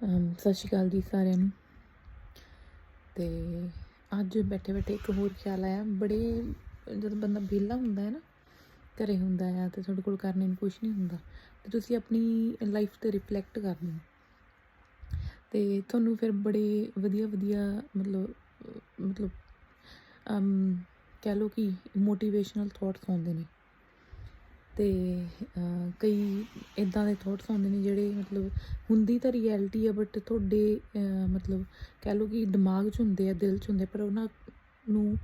ਸਤਿ ਸ਼੍ਰੀ ਅਕਾਲ ਜੀ ਸਾਰਿਆਂ ਨੂੰ। ਤੇ ਅੱਜ ਬੈਠੇ ਬੈਠੇ ਇੱਕ ਹੋਰ ਖਿਆਲ ਆਇਆ। ਬੜੇ, ਜਦੋਂ ਬੰਦਾ ਵਿਹਲਾ ਹੁੰਦਾ ਹੈ ਨਾ, ਘਰੇ ਹੁੰਦਾ ਆ ਤੇ ਤੁਹਾਡੇ ਕੋਲ ਕਰਨੇ ਨੂੰ ਕੁਝ ਨਹੀਂ ਹੁੰਦਾ। ਤੇ ਤੁਸੀਂ ਆਪਣੀ ਲਾਈਫ ਤੇ ਰਿਫਲੈਕਟ ਕਰਦੇ ਹੋ। ਤੇ ਤੁਹਾਨੂੰ ਫਿਰ ਬੜੇ ਵਧੀਆ ਵਧੀਆ ਮਤਲਬ ਮਤਲਬ, ਅਮ, ਕਹਿ ਲਓ ਕਿ ਮੋਟੀਵੇਸ਼ਨਲ ਥਾਟਸ ਆਉਂਦੇ ਨੇ। ਤੇ ਕਈ ਇਦਾਂ ਦੇ ਥਾਟਸ ਆਉਂਦੇ ਨੇ ਜਿਹੜੇ ਮਤਲਬ ਹੁੰਦੀ ਤਾਂ ਰਿਐਲਿਟੀ ਆ ਬਟ ਤੁਹਾਡੇ ਮਤਲਬ ਕਹਿ ਲਓ ਕਿ ਦਿਮਾਗ 'ਚ ਹੁੰਦੇ ਆ, ਦਿਲ 'ਚ ਹੁੰਦੇ ਪਰ ਉਹਨਾਂ ਨੂੰ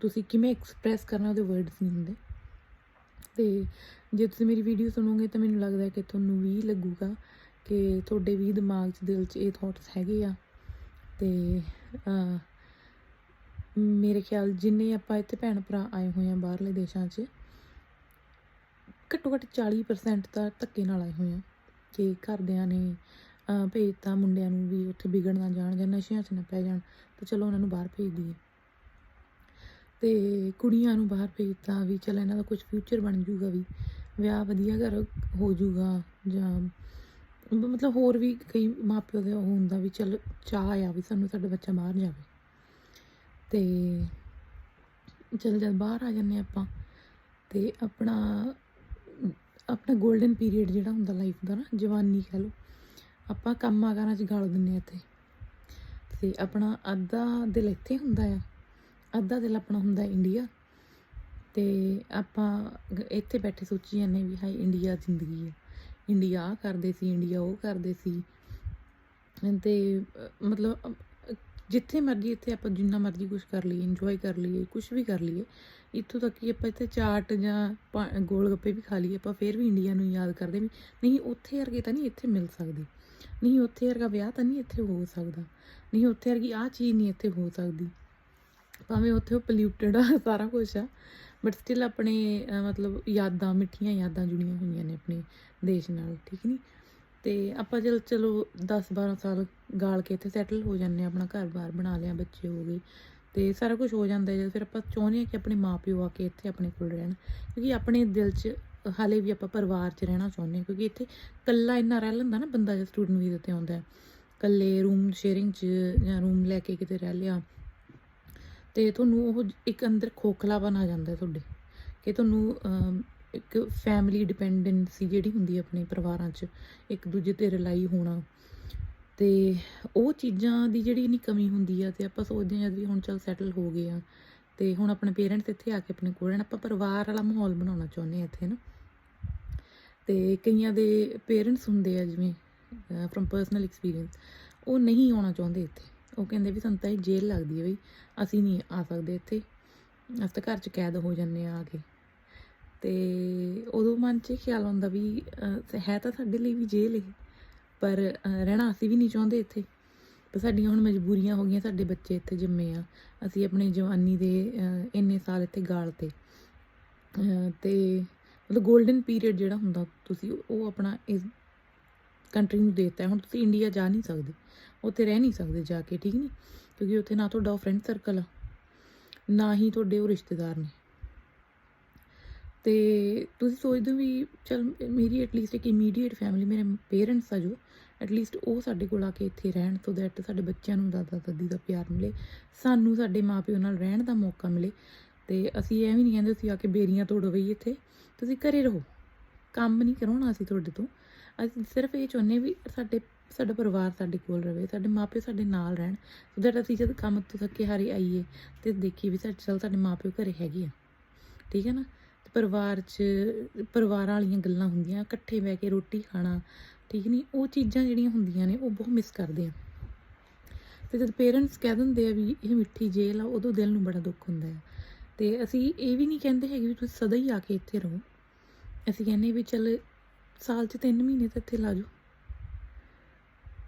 ਤੁਸੀਂ ਕਿਵੇਂ ਐਕਸਪ੍ਰੈਸ ਕਰਨਾ ਉਹਦੇ ਵਰਡਸ ਨਹੀਂ ਹੁੰਦੇ। ਤੇ ਜੇ ਤੁਸੀਂ ਮੇਰੀ ਵੀਡੀਓ ਸੁਣੋਗੇ ਤਾਂ ਮੈਨੂੰ ਲੱਗਦਾ ਕਿ ਤੁਹਾਨੂੰ ਵੀ ਲੱਗੂਗਾ ਕਿ ਤੁਹਾਡੇ ਵੀ ਦਿਮਾਗ 'ਚ, ਦਿਲ 'ਚ ਇਹ ਥਾਟਸ ਹੈਗੇ ਆ। ਤੇ ਮੇਰੇ ਖਿਆਲ ਜਿੰਨੇ ਆਪਾਂ ਇੱਥੇ ਭੈਣ ਭਰਾ ਆਏ ਹੋਏ ਆ ਬਾਹਰਲੇ ਦੇਸ਼ਾਂ 'ਚ ਘੱਟੋ ਘੱਟ 40% ਤਾਂ ਧੱਕੇ ਨਾਲ ਆਏ ਹੋਏ ਆ। ਕਿ ਘਰਦਿਆਂ ਨੇ ਭੇਜਤਾ ਮੁੰਡਿਆਂ ਨੂੰ ਵੀ ਉੱਥੇ ਵਿਗੜ ਨਾ ਜਾਣ ਜਾਂ ਨਸ਼ਿਆਂ 'ਚ ਨਾ ਪੈ ਜਾਣ, ਤਾਂ ਚਲੋ ਉਹਨਾਂ ਨੂੰ ਬਾਹਰ ਭੇਜ ਦਈਏ। ਤੇ ਕੁੜੀਆਂ ਨੂੰ ਬਾਹਰ ਭੇਜਤਾ ਵੀ ਚਲ ਇਹਨਾਂ ਦਾ ਕੁਝ ਫਿਊਚਰ ਬਣ ਜੂਗਾ ਵੀ, ਵਿਆਹ ਵਧੀਆ ਘਰ ਹੋ ਜੂਗਾ ਜਾਂ ਮਤਲਬ ਹੋਰ ਵੀ ਕਈ ਮਾਪਿਓ ਦੇ ਉਹ ਹੁੰਦਾ ਵੀ ਚਲ ਚਾਹ ਆ ਵੀ ਸਾਨੂੰ ਸਾਡਾ ਬੱਚਾ ਬਾਹਰ ਜਾਵੇ। ਤੇ ਚਲ ਜਦ ਬਾਹਰ ਆ ਜਾਂਦੇ ਆਪਾਂ, ਤੇ ਆਪਣਾ ਆਪਣਾ 골ਡਨ ਪੀਰੀਅਡ ਜਿਹੜਾ ਹੁੰਦਾ ਲਾਈਫ ਦਾ ਨਾ, ਜਵਾਨੀ ਕਹ ਲਓ, ਆਪਾਂ ਕੰਮਾਂ ਕਾਰਾਂ 'ਚ ਗਾਲ ਦਿੰਨੇ ਆ ਇੱਥੇ। ਤੇ ਆਪਣਾ ਅੱਧਾ ਦਿਲ ਇੱਥੇ ਹੁੰਦਾ ਆ, ਅੱਧਾ ਦਿਲ ਆਪਣਾ ਹੁੰਦਾ ਇੰਡੀਆ ਤੇ ਆਪਾਂ ਇੱਥੇ ਬੈਠੇ ਸੋਚੀ ਜਾਂਦੇ ਵੀ ਹਾਈ ਇੰਡੀਆ ਜ਼ਿੰਦਗੀ ਹੈ ਇੰਡੀਆ ਆਹ ਕਰਦੇ ਸੀ ਇੰਡੀਆ ਉਹ ਕਰਦੇ ਸੀ। ਤੇ ਮਤਲਬ ਜਿੱਥੇ ਮਰਜ਼ੀ, ਇੱਥੇ ਆਪਾਂ ਜਿੰਨਾ ਮਰਜ਼ੀ ਕੁਝ ਕਰ ਲਈਏ ਇੰਜੋਏ ਕਰ ਲਈਏ ਕੁਝ ਵੀ ਕਰ ਲਈਏ, ਇੱਥੋਂ ਤੱਕ ਕਿ ਆਪਾਂ ਇੱਥੇ ਚਾਟ ਜਾਂ ਪਾ- ਗੋਲ ਗੱਪੇ ਵੀ ਖਾ ਲਈਏ, ਆਪਾਂ ਫੇਰ ਵੀ ਇੰਡੀਆ ਨੂੰ ਯਾਦ ਕਰਦੇ ਵੀ ਨਹੀਂ ਉੱਥੇ ਵਰਗੇ ਤਾਂ ਨਹੀਂ ਇੱਥੇ ਮਿਲ ਸਕਦੇ, ਨਹੀਂ ਉੱਥੇ ਵਰਗਾ ਵਿਆਹ ਤਾਂ ਨਹੀਂ ਇੱਥੇ ਹੋ ਸਕਦਾ, ਨਹੀਂ ਉੱਥੇ ਵਰਗੀ ਆਹ ਚੀਜ਼ ਨਹੀਂ ਇੱਥੇ ਹੋ ਸਕਦੀ, ਭਾਵੇਂ ਉੱਥੇ ਉਹ ਪੋਲਿਊਟਡ ਆ, ਸਾਰਾ ਕੁਝ ਆ ਬਟ ਸਟਿਲ ਆਪਣੇ ਮਤਲਬ ਯਾਦਾਂ, ਮਿੱਠੀਆਂ ਯਾਦਾਂ ਜੁੜੀਆਂ ਹੋਈਆਂ ਨੇ ਆਪਣੇ ਦੇਸ਼ ਨਾਲ, ਠੀਕ ਨਹੀਂ ਤੇ ਆਪਾਂ ਚਲ, ਚਲੋ 10 12 ਸਾਲ ਗਾਲ ਕੇ ਇੱਥੇ ਸੈਟਲ ਹੋ ਜਾਂਦੇ ਹਾਂ, ਆਪਣਾ ਘਰ-ਬਾਰ ਬਣਾ ਲਿਆ, ਬੱਚੇ ਹੋ ਗਏ ਤੇ ਸਾਰਾ ਕੁਝ ਹੋ ਜਾਂਦਾ ਹੈ। ਜਦ ਫਿਰ ਆਪਾਂ ਚਾਹੁੰਦੇ ਹਾਂ ਕਿ ਆਪਣੇ ਮਾਪਿਓ ਆ ਕੇ ਇੱਥੇ ਆਪਣੇ ਕੋਲ ਰਹਿਣ, ਕਿਉਂਕਿ ਆਪਣੇ ਦਿਲ 'ਚ ਹਾਲੇ ਵੀ ਆਪਾਂ ਪਰਿਵਾਰ 'ਚ ਰਹਿਣਾ ਚਾਹੁੰਦੇ ਹਾਂ, ਕਿਉਂਕਿ ਇੱਥੇ ਇਕੱਲਾ ਇੰਨਾ ਰਹਿ ਲੈਂਦਾ ਨਾ ਬੰਦਾ ਜੇ ਸਟੂਡੈਂਟ ਵੀਜ਼ੇ ਤੇ ਆਉਂਦਾ ਹੈ। ਇਕੱਲੇ ਰੂਮ ਸ਼ੇਅਰਿੰਗ 'ਚ ਜਾਂ ਰੂਮ ਲੈ ਕੇ ਕਿਤੇ ਰਹਿ ਲਿਆ ਤੇ ਤੁਹਾਨੂੰ ਉਹ ਇੱਕ ਅੰਦਰ ਖੋਖਲਾਪਨ ਆ ਜਾਂਦਾ ਤੁਹਾਡੇ, ਕਿ ਤੁਹਾਨੂੰ ਇੱਕ ਫੈਮਿਲੀ ਡਿਪੈਂਡੈਂਸੀ ਜਿਹੜੀ ਹੁੰਦੀ ਹੈ ਆਪਣੇ ਪਰਿਵਾਰਾਂ 'ਚ, ਇੱਕ ਦੂਜੇ ਤੇ ਰਿਲਾਈ ਹੋਣਾ। ਤੇ ਉਹ ਚੀਜ਼ਾਂ ਦੀ ਜਿਹੜੀ ਇੰਨੀ ਕਮੀ ਹੁੰਦੀ ਆ ਤੇ ਆਪਾਂ ਸੋਚਦੇ ਹਾਂ ਵੀ ਹੁਣ ਚੱਲ ਸੈਟਲ ਹੋ ਗਏ ਆ। ਤੇ ਹੁਣ ਆਪਣੇ ਪੇਰੈਂਟਸ ਇੱਥੇ ਆ ਕੇ ਆਪਣੇ ਕੋਲ ਰਹਿਣ, ਆਪਾਂ ਪਰਿਵਾਰ ਵਾਲਾ ਮਾਹੌਲ ਬਣਾਉਣਾ ਚਾਹੁੰਦੇ ਆ ਇੱਥੇ ਨਾ। ਤੇ ਕਈਆਂ ਦੇ ਪੇਰੈਂਟਸ ਹੁੰਦੇ ਆ ਜਿਵੇਂ ਫਰਮ ਪਰਸਨਲ ਐਕਸਪੀਰੀਅੰਸ ਉਹ ਨਹੀਂ ਆਉਣਾ ਚਾਹੁੰਦੇ ਇੱਥੇ। ਉਹ ਕਹਿੰਦੇ ਵੀ ਸਾਨੂੰ ਤਾਂ ਇਹ ਜੇਲ੍ਹ ਲੱਗਦੀ ਹੈ ਬਈ, ਅਸੀਂ ਨਹੀਂ ਆ ਸਕਦੇ ਇੱਥੇ। ਅਸੀਂ ਤਾਂ ਘਰ 'ਚ ਕੈਦ ਹੋ ਜੰਨੇ ਆ ਆ ਕੇ। ਤੇ ਉਦੋਂ ਮਨ 'ਚ ਇਹ ਖਿਆਲ ਆਉਂਦਾ ਵੀ ਹੈ ਤਾਂ ਸਾਡੇ ਲਈ ਵੀ ਜੇਲ੍ਹ ਇਹ, ਪਰ ਰਹਿਣਾ ਅਸੀਂ ਵੀ ਨਹੀਂ ਚਾਹੁੰਦੇ ਇੱਥੇ। ਪਰ ਸਾਡੀਆਂ ਹੁਣ ਮਜਬੂਰੀਆਂ ਹੋ ਗਈਆਂ, ਸਾਡੇ ਬੱਚੇ ਇੱਥੇ ਜੰਮੇ ਆ। ਅਸੀਂ ਆਪਣੀ ਜਵਾਨੀ ਦੇ ਇੰਨੇ ਸਾਲ ਇੱਥੇ ਗਾਲ ਤੇ। ਤੇ ਮਤਲਬ 골ਡਨ ਪੀਰੀਅਡ ਜਿਹੜਾ ਹੁੰਦਾ, ਤੁਸੀਂ ਉਹ ਆਪਣਾ ਇਸ ਕੰਟਰੀ ਨੂੰ ਦੇਤਾ ਹੁਣ ਤੁਸੀਂ ਇੰਡੀਆ ਜਾ ਨਹੀਂ ਸਕਦੇ। ਉੱਥੇ ਰਹਿ ਨਹੀਂ ਸਕਦੇ ਜਾ ਕੇ, ਠੀਕ ਨਹੀਂ? ਕਿਉਂਕਿ ਉੱਥੇ ਨਾ ਤੁਹਾਡਾ ਫਰੈਂਡ ਸਰਕਲ ਆ, ਨਾ ਹੀ ਤੁਹਾਡੇ ਉਹ ਰਿਸ਼ਤੇਦਾਰ ਨੇ। ਤੇ ਤੁਸੀਂ ਸੋਚਦੇ ਹੋ ਵੀ ਚਲ ਮੇਰੀ ਐਟਲੀਸਟ ਇੱਕ ਇਮੀਡੀਏਟ ਫੈਮਿਲੀ ਮੇਰੇ ਪੇਰੈਂਟਸ ਆ ਜੋ ਐਟਲੀਸਟ ਉਹ ਸਾਡੇ ਕੋਲ ਆ ਕੇ ਇੱਥੇ ਰਹਿਣ ਸੋ ਦੈਟ ਸਾਡੇ ਬੱਚਿਆਂ ਨੂੰ ਦਾਦਾ ਦਾਦੀ ਦਾ ਪਿਆਰ ਮਿਲੇ, ਸਾਨੂੰ ਸਾਡੇ ਮਾਪਿਓ ਨਾਲ ਰਹਿਣ ਦਾ ਮੌਕਾ ਮਿਲੇ ਤੇ ਅਸੀਂ ਇਹ ਵੀ ਨਹੀਂ ਕਹਿੰਦੇ ਤੁਸੀਂ ਆ ਕੇ ਬੇਰੀਆਂ ਤੋੜੋ ਬਈ ਇੱਥੇ, ਤੁਸੀਂ ਘਰੇ ਰਹੋ, ਕੰਮ ਨਹੀਂ ਕਰਾਉਣਾ ਅਸੀਂ ਤੁਹਾਡੇ ਤੋਂ, ਅਸੀਂ ਸਿਰਫ ਇਹ ਚਾਹੁੰਦੇ ਵੀ ਸਾਡੇ, ਸਾਡਾ ਪਰਿਵਾਰ ਸਾਡੇ ਕੋਲ ਰਵੇ, ਸਾਡੇ ਮਾਪੇ ਸਾਡੇ ਨਾਲ ਰਹਿਣ ਸੋ ਦੈਟ ਅਸੀਂ ਜਦ ਕੰਮ ਤੋਂ ਥੱਕੇ ਹਾਰੇ ਆਈਏ ਤੇ ਦੇਖੀਏ ਵੀ ਸਾਡੇ, ਚਲ ਸਾਡੇ ਮਾਪਿਓ ਘਰੇ ਹੈਗੇ ਆ, ਠੀਕ ਹੈ ਨਾ? ਪਰਿਵਾਰ 'ਚ, ਪਰਿਵਾਰਾਂ ਵਾਲੀਆਂ ਗੱਲਾਂ ਹੁੰਦੀਆਂ, ਇਕੱਠੇ ਬਹਿ ਕੇ ਰੋਟੀ ਖਾਣਾ, ਠੀਕ ਨਹੀਂ ਉਹ ਚੀਜ਼ਾਂ ਜਿਹੜੀਆਂ ਹੁੰਦੀਆਂ ਨੇ, ਉਹ ਬਹੁਤ ਮਿਸ ਕਰਦੇ ਆ। ਤੇ ਜਦ ਪੇਰੈਂਟਸ ਕਹਿ ਦਿੰਦੇ ਆ ਵੀ ਇਹ ਮਿੱਠੀ ਜੇਲ੍ਹ ਆ, ਉਦੋਂ ਦਿਲ ਨੂੰ ਬੜਾ ਦੁੱਖ ਹੁੰਦਾ ਹੈ ਤੇ ਅਸੀਂ ਇਹ ਵੀ ਨਹੀਂ ਕਹਿੰਦੇ ਹੈਗੇ ਵੀ ਤੁਸੀਂ ਸਦਾ ਹੀ ਆ ਕੇ ਇੱਥੇ ਰਹੋ। ਅਸੀਂ ਕਹਿੰਦੇ ਵੀ ਚੱਲ ਸਾਲ 'ਚ 3 ਮਹੀਨੇ ਤਾਂ ਇੱਥੇ ਲਾ ਜਾਓ।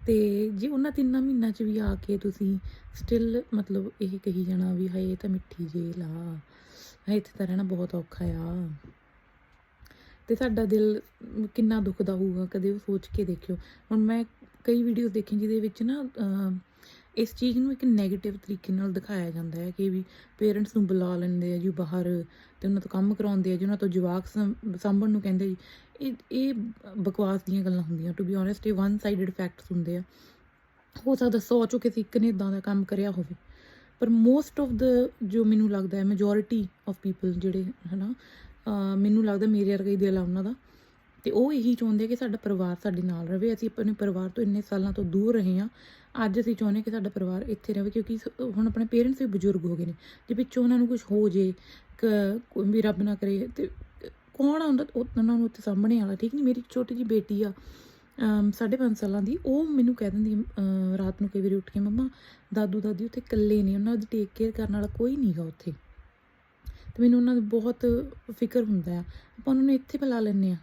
ਤੇ ਜੇ ਉਹਨਾਂ ਤਿੰਨਾਂ ਮਹੀਨਿਆਂ 'ਚ ਵੀ ਆ ਕੇ ਤੁਸੀਂ ਸਟਿਲ ਮਤਲਬ ਇਹ ਕਹੀ ਜਾਣਾ ਵੀ ਹਾਏ ਇਹ ਤਾਂ ਮਿੱਠੀ ਜੇਲ੍ਹ ਆ ਇੱਥੇ ਤਾਂ ਰਹਿਣਾ ਬਹੁਤ ਔਖਾ ਆ। ਤੇ ਸਾਡਾ ਦਿਲ ਕਿੰਨਾ ਦੁਖਦਾ ਹੋਊਗਾ ਕਦੇ ਉਹ ਸੋਚ ਕੇ ਦੇਖਿਓ। ਹੁਣ ਮੈਂ ਕਈ ਵੀਡੀਓਜ਼ ਦੇਖੀ ਜਿਹਦੇ ਵਿੱਚ ਨਾ ਇਸ ਚੀਜ਼ ਨੂੰ ਇੱਕ 네ਗੇਟਿਵ ਤਰੀਕੇ ਨਾਲ ਦਿਖਾਇਆ ਜਾਂਦਾ ਹੈ ਕਿ ਵੀ ਪੇਰੈਂਟਸ ਨੂੰ ਬੁਲਾ ਲੈਂਦੇ ਆ ਜੀ ਬਾਹਰ ਤੇ ਉਹਨਾਂ ਤੋਂ ਕੰਮ ਕਰਾਉਂਦੇ ਆ ਜੀ, ਉਹਨਾਂ ਤੋਂ ਜਵਾਕ ਸਾਂਭਣ ਨੂੰ ਕਹਿੰਦੇ ਜੀ। ਇਹ ਇਹ ਬਕਵਾਸ ਦੀਆਂ ਗੱਲਾਂ ਹੁੰਦੀਆਂ। ਟੂ ਬੀ ਓਨੈਸਟ ਇਹ ਵਨ ਸਾਈਡਡ ਫੈਕਟਸ ਹੁੰਦੇ ਆ। ਹੋ ਸਕਦਾ ਸੋਚੋ ਚੋਂ ਕਿਸੇ ਇੱਕ ਨੇ ਇਦਾਂ ਦਾ ਕੰਮ ਕਰਿਆ ਹੋਵੇ। ਪਰ ਮੋਸਟ ਆਫ ਦ ਜੋ ਮੈਨੂੰ ਲੱਗਦਾ ਹੈ ਮੈਜੋਰਿਟੀ ਆਫ ਪੀਪਲ ਜਿਹੜੇ, ਹਨਾ, ਅਹ ਮੈਨੂੰ ਲੱਗਦਾ ਮੇਰੇ ਵਰਗਾ ਹੀ ਦਿਲ ਆ ਉਹਨਾਂ ਦਾ। ਤੇ ਉਹ ਇਹੀ ਚਾਹੁੰਦੇ ਕਿ ਸਾਡਾ ਪਰਿਵਾਰ ਸਾਡੇ ਨਾਲ ਰਵੇ ਅਸੀਂ ਆਪਣੇ ਪਰਿਵਾਰ ਤੋਂ ਇੰਨੇ ਸਾਲਾਂ ਤੋਂ ਦੂਰ ਰਹੇ ਹਾਂ। ਅੱਜ ਅਸੀਂ ਚਾਹੁੰਦੇ ਕਿ ਸਾਡਾ ਪਰਿਵਾਰ ਇੱਥੇ ਰਵੇ ਕਿਉਂਕਿ ਹੁਣ ਆਪਣੇ ਪੇਰੈਂਟਸ ਵੀ ਬਜ਼ੁਰਗ ਹੋ ਗਏ ਨੇ। ਜੇ ਵਿੱਚੋਂ ਉਹਨਾਂ ਨੂੰ ਕੁਝ ਹੋ ਜੇ, ਕ- ਕੋਈ ਵੀ ਰੱਬ ਨਾ ਕਰੇ, ਤੇ ਕੌਣ ਆ ਉਹਨਾਂ ਉਹਨਾਂ ਨੂੰ ਉੱਥੇ ਸਾਹਮਣੇ ਵਾਲਾ? ਠੀਕ ਨਹੀਂ ਮੇਰੀ ਛੋਟੀ ਜੀ ਬੇਟੀ ਆ। ਸਾਢੇ ਪੰਜ ਸਾਲਾਂ ਦੀ। ਉਹ ਮੈਨੂੰ ਕਹਿ ਦਿੰਦੀ ਰਾਤ ਨੂੰ ਕਈ ਵਾਰੀ ਉੱਠ ਕੇ, ਮੰਮਾ, ਦਾਦੂ, ਦਾਦੀ ਉੱਥੇ ਇਕੱਲੇ ਨੇ, ਉਹਨਾਂ ਦੀ ਟੇਕ ਕੇਅਰ ਕਰਨ ਵਾਲਾ ਕੋਈ ਨਹੀਂਗਾ ਉੱਥੇ। ਤੇ ਮੈਨੂੰ ਉਹਨਾਂ ਦਾ ਬਹੁਤ ਫਿਕਰ ਹੁੰਦਾ ਆ। ਆਪਾਂ ਉਹਨਾਂ ਨੂੰ ਇੱਥੇ ਬੁਲਾ ਲੈਂਦੇ ਆ।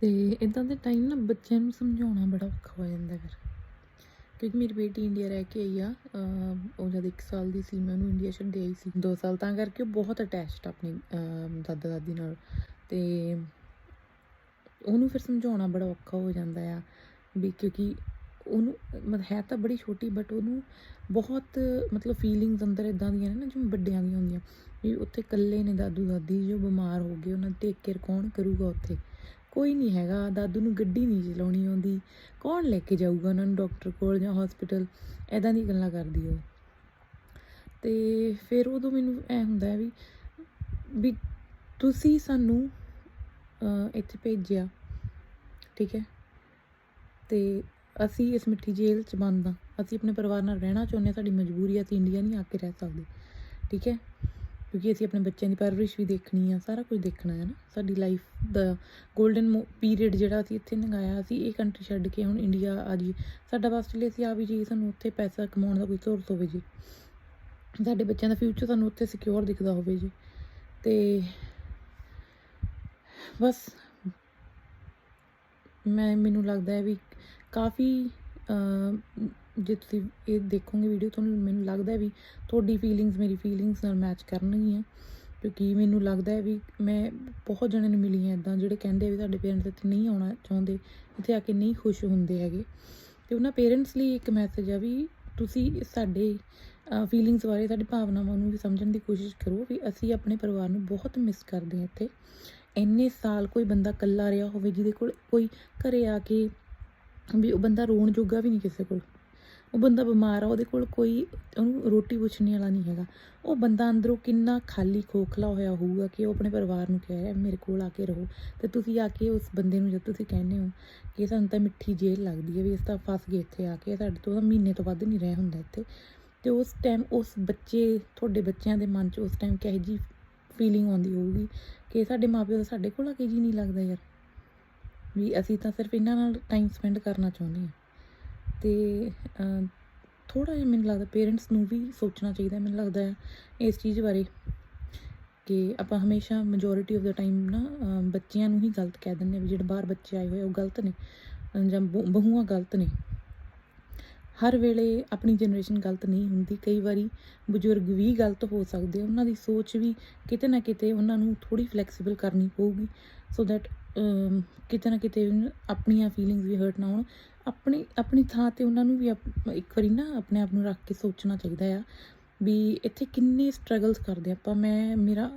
ਤੇ ਇਦਾਂ ਦੇ ਟਾਈਮ ਨਾ ਬੱਚਿਆਂ ਨੂੰ ਸਮਝਾਉਣਾ ਬੜਾ ਔਖਾ ਹੋ ਜਾਂਦਾ ਫਿਰ। ਕਿਉਂਕਿ ਮੇਰੀ ਬੇਟੀ ਇੰਡੀਆ ਰਹਿ ਕੇ ਆਈ ਆ। ਉਹ ਜਦ 1 ਸਾਲ ਦੀ ਸੀ, ਮੈਂ ਉਹਨੂੰ ਇੰਡੀਆ ਛੱਡ ਆਈ ਸੀ। 2 ਸਾਲ ਤਾਂ ਕਰਕੇ ਉਹ ਬਹੁਤ ਅਟੈਚਡ ਆਪਣੀ, ਅਮ ਦਾਦਾ ਦਾਦੀ ਨਾਲ। ਤੇ ਉਹਨੂੰ ਫਿਰ ਸਮਝਾਉਣਾ ਬੜਾ ਔਖਾ ਹੋ ਜਾਂਦਾ ਆ ਵੀ ਕਿਉਂਕਿ ਉਹਨੂੰ, ਮਤਲਬ ਹੈ ਤਾਂ ਬੜੀ ਛੋਟੀ ਬਟ ਉਹਨੂੰ ਬਹੁਤ, ਮਤਲਬ ਫੀਲਿੰਗਸ ਅੰਦਰ ਇਦਾਂ ਦੀਆਂ ਨੇ ਨਾ ਜਿਵੇਂ ਵੱਡਿਆਂ ਦੀਆਂ ਹੁੰਦੀਆਂ, ਵੀ ਉੱਥੇ ਇਕੱਲੇ ਨੇ ਦਾਦੂ ਦਾਦੀ ਜੋ ਬਿਮਾਰ ਹੋ ਗਏ, ਉਹਨਾਂ ਦੀ ਟੇਕ ਕੇਅਰ ਕੌਣ ਕਰੂਗਾ ਉੱਥੇ? ਕੋਈ ਨਹੀਂ ਹੈਗਾ, ਦਾਦੂ ਨੂੰ ਗੱਡੀ ਨਹੀਂ ਚਲਾਉਣੀ ਆਉਂਦੀ, ਕੌਣ ਲੈ ਕੇ ਜਾਊਗਾ ਉਹਨਾਂ ਨੂੰ ਡਾਕਟਰ ਕੋਲ ਜਾਂ ਹਸਪੀਟਲ ਐਦਾਂ ਦੀ ਗੱਲਾਂ ਕਰਦੀ ਉਹ। ਤੇ ਫਿਰ ਉਦੋਂ ਮੈਨੂੰ ਐ ਹੁੰਦਾ ਵੀ ਵੀ ਤੁਸੀਂ ਸਾਨੂੰ ਇੱਥੇ ਭੇਜਿਆ। ਠੀਕ ਹੈ? ਤੇ ਅਸੀਂ ਇਸ ਮਿੱਠੀ ਜੇਲ੍ਹ 'ਚ ਬੰਦ ਹਾਂ। ਅਸੀਂ ਆਪਣੇ ਪਰਿਵਾਰ ਨਾਲ ਰਹਿਣਾ ਚਾਹੁੰਦੇ ਹਾਂ। ਸਾਡੀ ਮਜਬੂਰੀ ਹੈ ਅਸੀਂ ਇੰਡੀਆ ਨਹੀਂ ਆ ਕੇ ਰਹਿ ਸਕਦੇ। ਠੀਕ ਹੈ? ਕਿਉਂਕਿ ਅਸੀਂ ਆਪਣੇ ਬੱਚਿਆਂ ਦੀ ਪਰਵਰਿਸ਼ ਵੀ ਦੇਖਣੀ ਆ। ਸਾਰਾ ਕੁਝ ਦੇਖਣਾ ਹੈ ਨਾ। ਸਾਡੀ ਲਾਈਫ ਦਾ 골ਡਨ ਪੀਰੀਅਡ ਜਿਹੜਾ ਅਸੀਂ ਇੱਥੇ ਲੰਘਾਇਆ, ਅਸੀਂ ਇਹ ਕੰਟਰੀ ਛੱਡ ਕੇ ਹੁਣ ਇੰਡੀਆ ਆ ਜੀ ਸਾਡਾ ਬਸ ਲਈ ਅਸੀਂ ਆ ਵੀ ਜੀ ਸਾਨੂੰ ਉੱਥੇ ਪੈਸਾ ਕਮਾਉਣ ਦਾ ਕੋਈ ਸੋਰਸ ਹੋਵੇ ਜੀ। ਸਾਡੇ ਬੱਚਿਆਂ ਦਾ ਫਿਊਚਰ ਸਾਨੂੰ ਉੱਥੇ ਸਿਕਿਉਰ ਦਿਖਦਾ ਹੋਵੇ ਜੀ। ਤੇ ਬਸ ਮੈਂ, ਮੈਨੂੰ ਲੱਗਦਾ ਹੈ ਵੀ ਕਾਫੀ ਜੇ ਤੁਸੀਂ ਇਹ ਦੇਖੋਗੇ ਵੀਡੀਓ ਤੁਹਾਨੂੰ ਮੈਨੂੰ ਲੱਗਦਾ ਵੀ ਤੁਹਾਡੀ ਫੀਲਿੰਗਸ ਮੇਰੀ ਫੀਲਿੰਗਸ ਨਾਲ ਮੈਚ ਕਰਨਗੀਆਂ। ਕਿਉਂਕਿ ਮੈਨੂੰ ਲੱਗਦਾ ਹੈ ਵੀ ਮੈਂ ਬਹੁਤ ਜਣਿਆਂ ਨੂੰ ਮਿਲੀ ਹਾਂ ਇਦਾਂ ਜਿਹੜੇ ਕਹਿੰਦੇ ਆ ਵੀ ਸਾਡੇ ਪੇਰੈਂਟਸ ਇੱਥੇ ਨਹੀਂ ਆਉਣਾ ਚਾਹੁੰਦੇ, ਇੱਥੇ ਆ ਕੇ ਨਹੀਂ ਖੁਸ਼ ਹੁੰਦੇ ਹੈਗੇ। ਤੇ ਉਹਨਾਂ ਪੇਰੈਂਟਸ ਲਈ ਇੱਕ ਮੈਸੇਜ ਆ ਵੀ ਤੁਸੀਂ ਸਾਡੇ ਫੀਲਿੰਗਸ ਬਾਰੇ, ਸਾਡੀ ਭਾਵਨਾਵਾਂ ਨੂੰ ਵੀ ਸਮਝਣ ਦੀ ਕੋਸ਼ਿਸ਼ ਕਰੋ ਵੀ ਅਸੀਂ ਆਪਣੇ ਪਰਿਵਾਰ ਨੂੰ ਬਹੁਤ ਮਿਸ ਕਰਦੇ ਹਾਂ ਇੱਥੇ। ਇੰਨੇ ਸਾਲ ਕੋਈ ਬੰਦਾ ਇਕੱਲਾ ਰਿਹਾ ਹੋਵੇ, ਜਿਹਦੇ ਕੋਲ ਕੋਈ ਘਰੇ ਆ ਕੇ ਵੀ ਉਹ ਬੰਦਾ ਰੋਣ ਜੋਗਾ ਵੀ ਨਹੀਂ ਕਿਸੇ ਕੋਲ। ਉਹ ਬੰਦਾ ਬਿਮਾਰ ਆ, ਉਹਦੇ ਕੋਲ ਕੋਈ ਉਹਨੂੰ ਰੋਟੀ ਪੁੱਛਣੀ ਵਾਲਾ ਨਹੀਂ ਹੈਗਾ। ਉਹ ਬੰਦਾ ਅੰਦਰੋਂ ਕਿੰਨਾ ਖਾਲੀ ਖੋਖਲਾ ਹੋਇਆ ਹੋਊਗਾ ਕਿ ਉਹ ਆਪਣੇ ਪਰਿਵਾਰ ਨੂੰ ਕਹਿ ਰਿਹਾ, ਮੇਰੇ ਕੋਲ ਆ ਕੇ ਰਹੋ। ਤੇ ਤੁਸੀਂ ਆ ਕੇ ਉਸ ਬੰਦੇ ਨੂੰ ਜਦ ਤੁਸੀਂ ਕਹਿੰਦੇ ਹੋ ਕਿ ਸਾਨੂੰ ਤਾਂ ਮਿੱਠੀ ਜੇਲ੍ਹ ਲੱਗਦੀ ਹੈ ਵੀ ਇਸ ਤਾਂ ਫਸ ਗਏ ਇੱਥੇ ਆ ਕੇ ਸਾਡੇ ਤੋਂ ਮਹੀਨੇ ਤੋਂ ਵੱਧ ਨਹੀਂ ਰਹਿ ਹੁੰਦਾ ਇੱਥੇ। ਤੇ ਉਸ ਟਾਈਮ ਉਸ ਬੱਚੇ, ਤੁਹਾਡੇ ਬੱਚਿਆਂ ਦੇ ਮਨ 'ਚ ਉਸ ਟਾਈਮ ਕਿਹੋ ਜੀ ਫੀਲਿੰਗ ਆਉਂਦੀ ਹੋਊਗੀ ਕਿ ਸਾਡੇ ਮਾਪਿਓ ਦਾ ਸਾਡੇ ਕੋਲ ਆ ਕੇ ਜੀ ਨਹੀਂ ਲੱਗਦਾ ਯਾਰ। ਵੀ ਅਸੀਂ ਤਾਂ ਸਿਰਫ ਇਹਨਾਂ ਨਾਲ ਟਾਈਮ ਸਪੈਂਡ ਕਰਨਾ ਚਾਹੁੰਦੇ ਹਾਂ। ਤੇ ਥੋੜਾ ਜਿਹਾ ਮੈਨੂੰ ਲੱਗਦਾ ਪੇਰੈਂਟਸ ਨੂੰ ਵੀ ਸੋਚਣਾ ਚਾਹੀਦਾ ਮੈਨੂੰ ਲੱਗਦਾ ਹੈ ਇਸ ਚੀਜ਼ ਬਾਰੇ ਕਿ ਆਪਾਂ ਹਮੇਸ਼ਾ ਮੈਜੋਰਿਟੀ ਆਫ ਦਾ ਟਾਈਮ ਨਾ ਬੱਚਿਆਂ ਨੂੰ ਹੀ ਗਲਤ ਕਹਿ ਦਿੰਦੇ ਹਾਂ ਵੀ ਜਿਹੜੇ ਬਾਹਰ ਬੱਚੇ ਆਏ ਹੋਏ ਆ, ਉਹ ਗਲਤ ਨੇ। ਜਾਂ ਬਹੂਆਂ ਗਲਤ ਨੇ। ਹਰ ਵੇਲੇ ਆਪਣੀ ਜਨਰੇਸ਼ਨ ਗਲਤ ਨਹੀਂ ਹੁੰਦੀ। ਕਈ ਵਾਰੀ ਬਜ਼ੁਰਗ ਵੀ ਗਲਤ ਹੋ ਸਕਦੇ ਉਹਨਾਂ ਦੀ ਸੋਚ ਵੀ ਕਿਤੇ ਨਾ ਕਿਤੇ ਉਹਨਾਂ ਨੂੰ ਥੋੜੀ ਫਲੈਕਸੀਬਲ ਕਰਨੀ ਪਊਗੀ। ਸੋ ਦੈਟ ਕਿਤੇ ਨਾ ਕਿਤੇ ਆਪਣੀਆਂ ਫੀਲਿੰਗਸ ਵੀ ਹਰਟ ਨਾ ਹੋਣ। ਆਪਣੀ ਆਪਣੀ ਥਾਂ ਤੇ ਉਹਨਾਂ ਨੂੰ ਵੀ ਆਪ- ਇੱਕ ਵਾਰੀ ਨਾ ਆਪਣੇ ਆਪ ਨੂੰ ਰੱਖ ਕੇ ਸੋਚਣਾ ਚਾਹੀਦਾ ਆ ਵੀ ਇੱਥੇ ਕਿੰਨੇ ਸਟਰਗਲਸ ਕਰਦੇ ਆਪਾਂ, ਮੈਂ, ਮੇਰਾ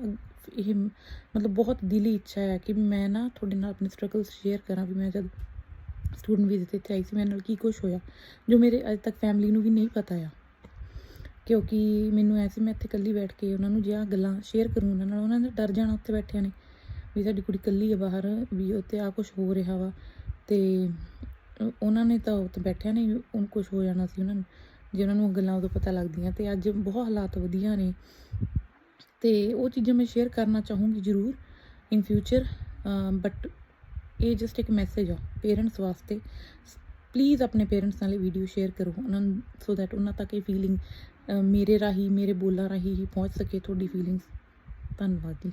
ਇਹ ਮਤਲਬ ਬਹੁਤ ਦਿਲੀ ਇੱਛਾ ਹੈ ਕਿ ਮੈਂ ਨਾ ਤੁਹਾਡੇ ਨਾਲ ਆਪਣੇ ਸਟਰਗਲਸ ਸ਼ੇਅਰ ਕਰਾਂ ਵੀ ਮੈਂ ਜਦ ਸਟੂਡੈਂਟ ਵੀਜ਼ੇ ਤੇ ਇੱਥੇ ਆਈ ਸੀ, ਮੇਰੇ ਨਾਲ ਕੀ ਕੁਝ ਹੋਇਆ, ਜੋ ਮੇਰੇ ਅਜੇ ਤੱਕ ਫੈਮਿਲੀ ਨੂੰ ਵੀ ਨਹੀਂ ਪਤਾ ਆ। ਕਿਉਂਕਿ ਮੈਨੂੰ ਐਸੀ ਮੈਂ ਇੱਥੇ ਇਕੱਲੀ ਬੈਠ ਕੇ ਉਹਨਾਂ ਨੂੰ ਜੇ ਆਹ ਗੱਲਾਂ ਸ਼ੇਅਰ ਕਰੂੰ ਉਹਨਾਂ ਨਾਲ, ਉਹਨਾਂ ਨੇ ਡਰ ਜਾਣਾ ਉੱਥੇ ਬੈਠਿਆਂ ਨੇ, ਵੀ ਸਾਡੀ ਕੁੜੀ ਇਕੱਲੀ ਆ ਬਾਹਰ, ਵੀ ਉੱਥੇ ਆ ਕੁਝ ਹੋ ਰਿਹਾ ਵਾ। ਤੇ ਉਹਨਾਂ ਨੇ ਤਾਂ ਉੱਥੇ ਬੈਠਿਆਂ ਨੇ ਉਹਨੂੰ ਕੁਝ ਹੋ ਜਾਣਾ ਸੀ ਉਹਨਾਂ ਨੂੰ, ਜੇ ਉਹਨਾਂ ਨੂੰ ਉਹ ਗੱਲਾਂ ਉਦੋਂ ਪਤਾ ਲੱਗਦੀਆਂ। ਤੇ ਅੱਜ ਬਹੁਤ ਹਾਲਾਤ ਵਧੀਆ ਨੇ। ਤੇ ਉਹ ਚੀਜ਼ਾਂ ਮੈਂ ਸ਼ੇਅਰ ਕਰਨਾ ਚਾਹੂੰਗੀ ਜ਼ਰੂਰ ਇਨ ਫਿਊਚਰ ਬਟ ਇਹ ਜਸਟ ਇੱਕ ਮੈਸੇਜ ਆ ਪੇਰੈਂਟਸ ਵਾਸਤੇ। ਪਲੀਜ਼ ਆਪਣੇ ਪੇਰੈਂਟਸ ਨਾਲ ਇਹ ਵੀਡੀਓ ਸ਼ੇਅਰ ਕਰੋ। ਉਹਨਾਂ ਸੋ ਦੈਟ ਉਹਨਾਂ ਤੱਕ ਇਹ ਫੀਲਿੰਗ ਮੇਰੇ ਰਾਹੀਂ, ਮੇਰੇ ਬੋਲਾਂ ਰਾਹੀਂ ਹੀ ਪਹੁੰਚ ਸਕੇ ਤੁਹਾਡੀ ਫੀਲਿੰਗਸ ਧੰਨਵਾਦ ਜੀ।